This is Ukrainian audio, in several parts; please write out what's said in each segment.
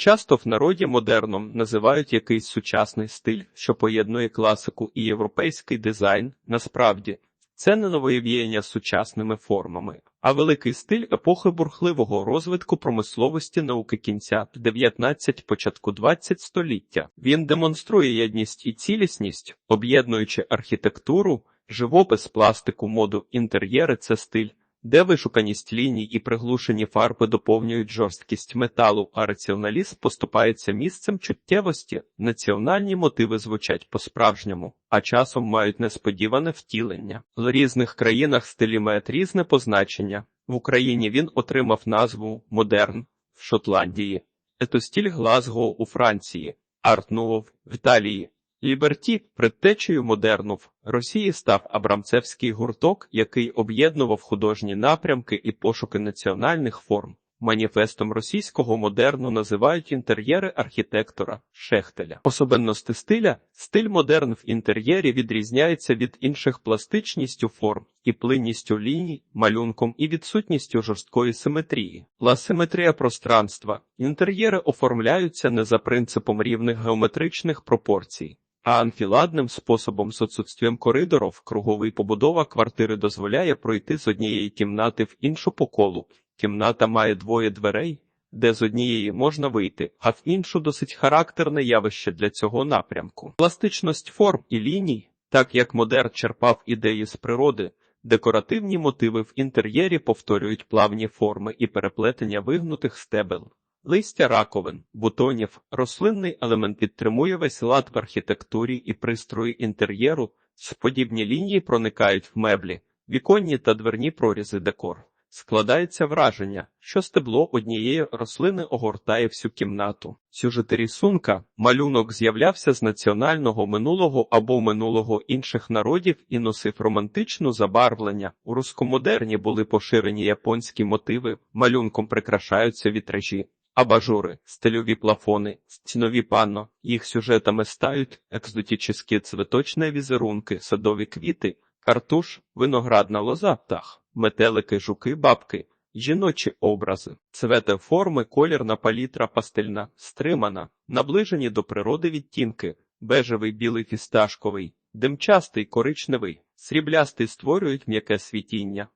Часто в народі модерном називають якийсь сучасний стиль, що поєднує класику і європейський дизайн. Насправді, це не новоявлення з сучасними формами, а великий стиль епохи бурхливого розвитку промисловості науки кінця 19 початку 20 століття. Він демонструє єдність і цілісність, об'єднуючи архітектуру, живопис, пластику, моду, інтер'єри це стиль, де вишуканість ліній і приглушені фарби доповнюють жорсткість металу, а раціоналізм поступається місцем чуттєвості. Національні мотиви звучать по-справжньому, а часом мають несподіване втілення. В різних країнах стилі мають різне позначення. В Україні він отримав назву модерн в Шотландії, етостіль Глазго у Франції, арт-нув в Італії. Ліберті предтечею модерну в Росії став абрамцевський гурток, який об'єднував художні напрямки і пошуки національних форм. Маніфестом російського модерну називають інтер'єри архітектора Шехтеля. Особенності стиля стиль модерн в інтер'єрі відрізняється від інших пластичністю форм і плинністю ліній, малюнком і відсутністю жорсткої симетрії. Ласиметрія пространства інтер'єри оформляються не за принципом рівних геометричних пропорцій. А анфіладним способом з отсутствієм коридорів круговий побудова квартири дозволяє пройти з однієї кімнати в іншу по колу. Кімната має двоє дверей, де з однієї можна вийти, а в іншу досить характерне явище для цього напрямку. Пластичність форм і ліній, так як модерн черпав ідеї з природи, декоративні мотиви в інтер'єрі повторюють плавні форми і переплетення вигнутих стебел. Листя раковин, бутонів, рослинний елемент підтримує весь лад в архітектурі і пристрої інтер'єру, подібні лінії проникають в меблі, віконні та дверні прорізи декор. Складається враження, що стебло однієї рослини огортає всю кімнату. Сюжети рисунка малюнок з'являвся з національного минулого або минулого інших народів і носив романтичну забарвлення. У рускомодерні були поширені японські мотиви, малюнком прикрашаються вітражі. Абажури, стильові плафони, стінові панно, їх сюжетами стають екзотичні цветочні візерунки, садові квіти, картуш, виноградна лоза, птах, метелики, жуки, бабки, жіночі образи, цвете форми, колірна палітра пастельна, стримана, наближені до природи відтінки, бежевий білий фісташковий, димчастий коричневий, сріблястий створюють м'яке світіння,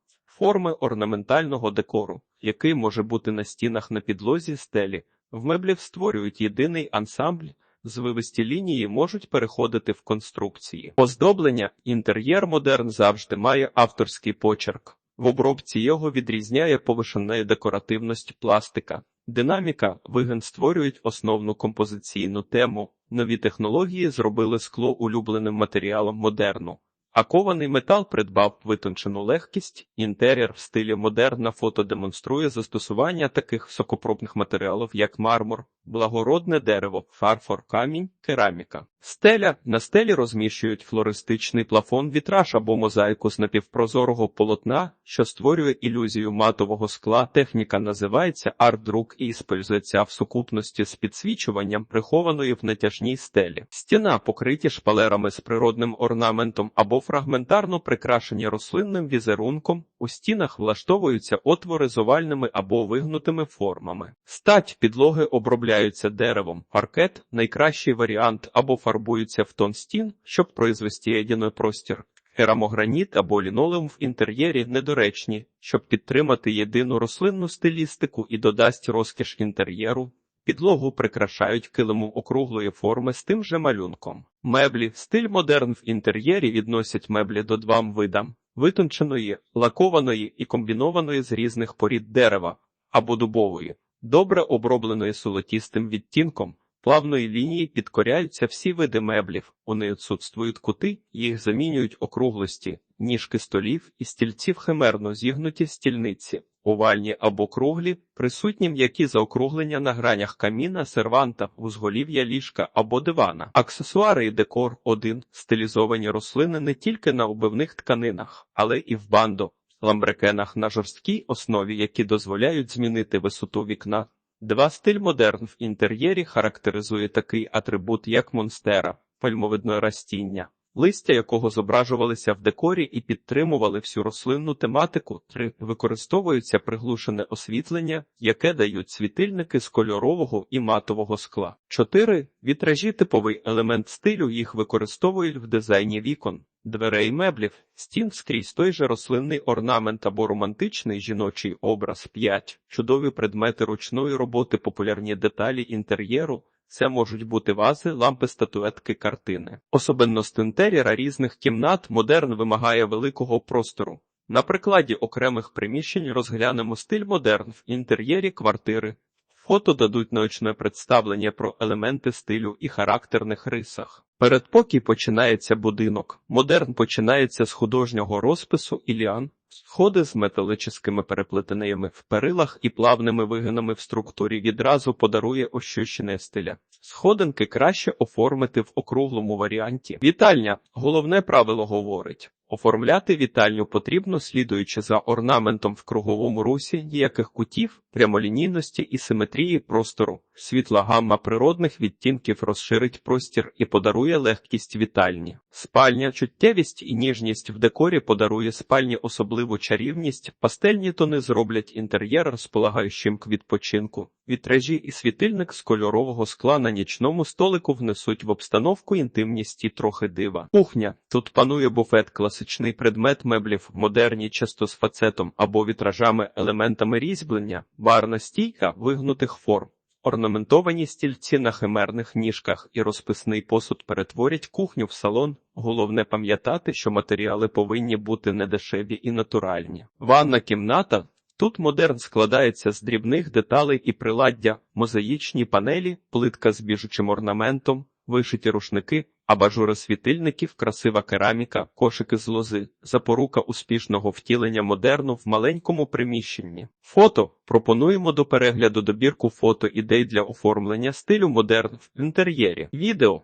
форми орнаментального декору, який може бути на стінах на підлозі стелі, в меблів створюють єдиний ансамбль. Звивисті лінії можуть переходити в конструкції. Оздоблення інтер'єр модерн завжди має авторський почерк. В обробці його відрізняє повишена декоративність пластика. Динаміка вигин створюють основну композиційну тему. Нові технології зробили скло улюбленим матеріалом модерну. А кований метал придбав витончену легкість. Інтер'єр в стилі модерн на фото демонструє застосування таких високопробних матеріалів, як мармур, благородне дерево, фарфор, камінь, кераміка. Стеля на стелі розміщують флористичний плафон вітраж або мозаїку з напівпрозорого полотна, що створює ілюзію матового скла. Техніка називається арт-друк і іспользується в сукупності з підсвічуванням прихованої в натяжній стелі. Стіна покриті шпалерами з природним орнаментом або фрагментарно прикрашені рослинним візерунком. У стінах влаштовуються отвори з овальними або вигнутими формами. Стать підлоги обробляються деревом, паркет найкращий варіант або фарбуються в тон стін, щоб произвести єдиний простір. Керамограніт або лінолеум в інтер'єрі недоречні, щоб підтримати єдину рослинну стилістику і додасть розкіш інтер'єру. Підлогу прикрашають килимом округлої форми з тим же малюнком. Меблі стиль модерн в інтер'єрі відносять меблі до двом видам витонченої, лакованої і комбінованої з різних порід дерева або дубової, добре обробленої солотістим відтінком. Плавної лінії підкоряються всі види меблів, вони відсутствують кути, їх замінюють округлості, ніжки столів і стільців химерно зігнуті стільниці, овальні або круглі, присутні м'які заокруглення на гранях каміна, серванта, узголів'я ліжка або дивана. Аксесуари і декор один стилізовані рослини не тільки на обивних тканинах, але і в бандо, ламбрекенах на жорсткій основі, які дозволяють змінити висоту вікна. Два стиль модерн в інтер'єрі характеризує такий атрибут, як монстера, пальмовидне растіння. Листя якого зображувалися в декорі і підтримували всю рослинну тематику. 3. Використовується приглушене освітлення, яке дають світильники з кольорового і матового скла. 4. Вітражі типовий елемент стилю їх використовують в дизайні вікон. Дверей меблів, стін скрізь той же рослинний орнамент або романтичний жіночий образ 5. Чудові предмети ручної роботи, популярні деталі інтер'єру. Це можуть бути вази, лампи, статуетки, картини. Особенність інтер'єра різних кімнат модерн вимагає великого простору. На прикладі окремих приміщень розглянемо стиль модерн в інтер'єрі квартири. Фото дадуть наочне представлення про елементи стилю і характерних рисах. Передпокій починається будинок. Модерн починається з художнього розпису і ліан, сходи з металическими переплетеннями в перилах і плавними вигинами в структурі відразу подарує ощущення стиля. Сходинки краще оформити в округлому варіанті. Вітальня головне правило говорить. Оформляти вітальню потрібно, слідуючи за орнаментом в круговому русі, ніяких кутів, прямолінійності і симетрії простору. Світла гамма природних відтінків розширить простір і подарує легкість вітальні. Спальня, чуттєвість і ніжність в декорі подарує спальні особливу чарівність. Пастельні тони зроблять інтер'єр розполагаючим к відпочинку. Вітражі і світильник з кольорового скла на нічному столику внесуть в обстановку інтимність і трохи дива. Кухня. Тут панує буфет, класичний предмет меблів, модерні, часто з фацетом або вітражами, елементами різьблення, барна стійка вигнутих форм. Орнаментовані стільці на химерних ніжках і розписний посуд перетворять кухню в салон. Головне пам'ятати, що матеріали повинні бути недешеві і натуральні. Ванна кімната. Тут модерн складається з дрібних деталей і приладдя, мозаїчні панелі, плитка з біжучим орнаментом, вишиті рушники, абажури світильників, красива кераміка, кошики з лози, запорука успішного втілення модерну в маленькому приміщенні. Фото пропонуємо до перегляду добірку фото ідей для оформлення стилю модерн в інтер'єрі. Відео